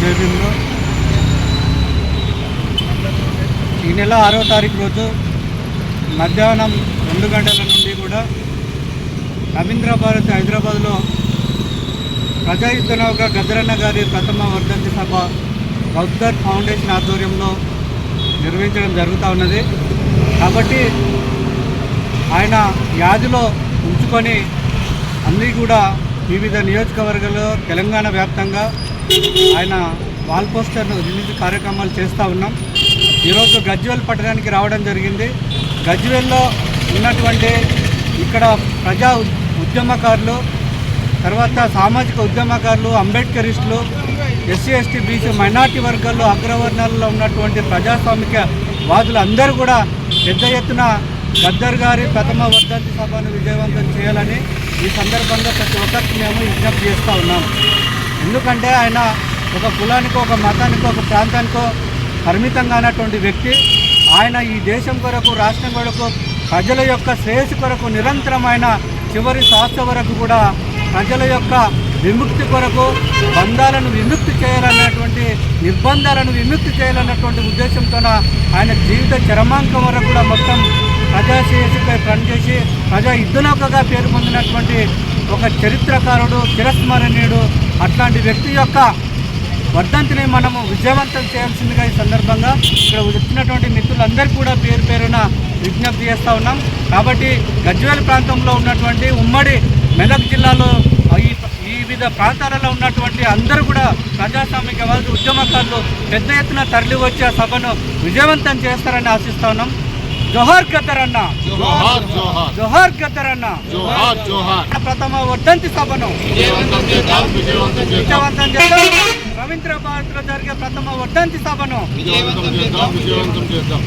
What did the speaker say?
జయభీంలో ఈ నెల ఆరో తారీఖు రోజు మధ్యాహ్నం రెండు గంటల నుండి కూడా రవీంద్ర భారత్ హైదరాబాద్లో ప్రజాయుద్ధ నౌక గద్దరన్న గారి ప్రథమ వర్ధంతి సభ బౌద్ధర్ ఫౌండేషన్ ఆధ్వర్యంలో నిర్వహించడం జరుగుతూ ఉన్నది. కాబట్టి ఆయన యాదిలో ఉంచుకొని అన్నీ కూడా వివిధ నియోజకవర్గాల్లో తెలంగాణ వ్యాప్తంగా ఆయన వాల్ పోస్టర్ రిలీజ్ కార్యక్రమాలు చేస్తూ ఉన్నాం. ఈరోజు గజ్వేల్ పట్టణానికి రావడం జరిగింది. గజ్వేల్లో ఉన్నటువంటి ఇక్కడ ప్రజా ఉద్యమకారులు తర్వాత సామాజిక ఉద్యమకారులు అంబేద్కరిస్టులు ఎస్సీ ఎస్టీ బీసీ మైనార్టీ వర్గాల్లో అగ్రవర్ణాలలో ఉన్నటువంటి ప్రజాస్వామిక వాదులు అందరూ కూడా పెద్ద ఎత్తున గద్దర్ గారి ప్రథమ వర్ధంతి సభను విజయవంతం చేయాలని ఈ సందర్భంగా ప్రతి ఒక్కరికి మేము విజ్ఞప్తి చేస్తూ ఉన్నాం. ఎందుకంటే ఆయన ఒక కులానికో ఒక మతానికో ఒక ప్రాంతానికో పరిమితం కానటువంటి వ్యక్తి. ఆయన ఈ దేశం కొరకు రాష్ట్రం కొరకు ప్రజల యొక్క శ్రేయస్సు కొరకు నిరంతరమైన చివరి శ్వాస వరకు కూడా ప్రజల యొక్క విముక్తి కొరకు బంధాలను విముక్తి చేయాలన్నటువంటి నిర్బంధాలను విముక్తి చేయాలన్నటువంటి ఉద్దేశంతో ఆయన జీవిత చరమాంకం వరకు కూడా మొత్తం ప్రజా శ్రేయస్సుపై పనిచేసి ప్రజా యుద్ధనౌకగా పేరు పొందినటువంటి ఒక చరిత్రకారుడు చిరస్మరణీయుడు అట్లాంటి వ్యక్తి యొక్క వర్ధంతిని మనము విజయవంతం చేయాల్సిందిగా ఈ సందర్భంగా ఇక్కడ వచ్చినటువంటి మిత్రులందరూ కూడా పేరు పేరున విజ్ఞప్తి చేస్తూ ఉన్నాం. కాబట్టి గజ్వేల్ ప్రాంతంలో ఉన్నటువంటి ఉమ్మడి మెదక్ జిల్లాలో ఈ ఈ వివిధ ప్రాంతాలలో ఉన్నటువంటి అందరూ కూడా ప్రజాస్వామికవాది ఉద్యమకారులు పెద్ద ఎత్తున తరలి వచ్చి ఆ సభను విజయవంతం చేస్తారని ఆశిస్తా ఉన్నాం. జోహార్ గద్దర్ అన్న. జోహార్ జోహార్. జోహార్ గద్దర్ అన్న జోహార్ జోహార్. ప్రథమ వర్ధంతి సభను. విజయవంతం చేద్దాం విజయవంతం చేద్దాం. విజయవంతం చేద్దాం. రవీంద్ర భారత్లో జరిగే ప్రథమ వర్ధంతి సభను. విజయవంతం చేద్దాం విజయవంతం చేద్దాం.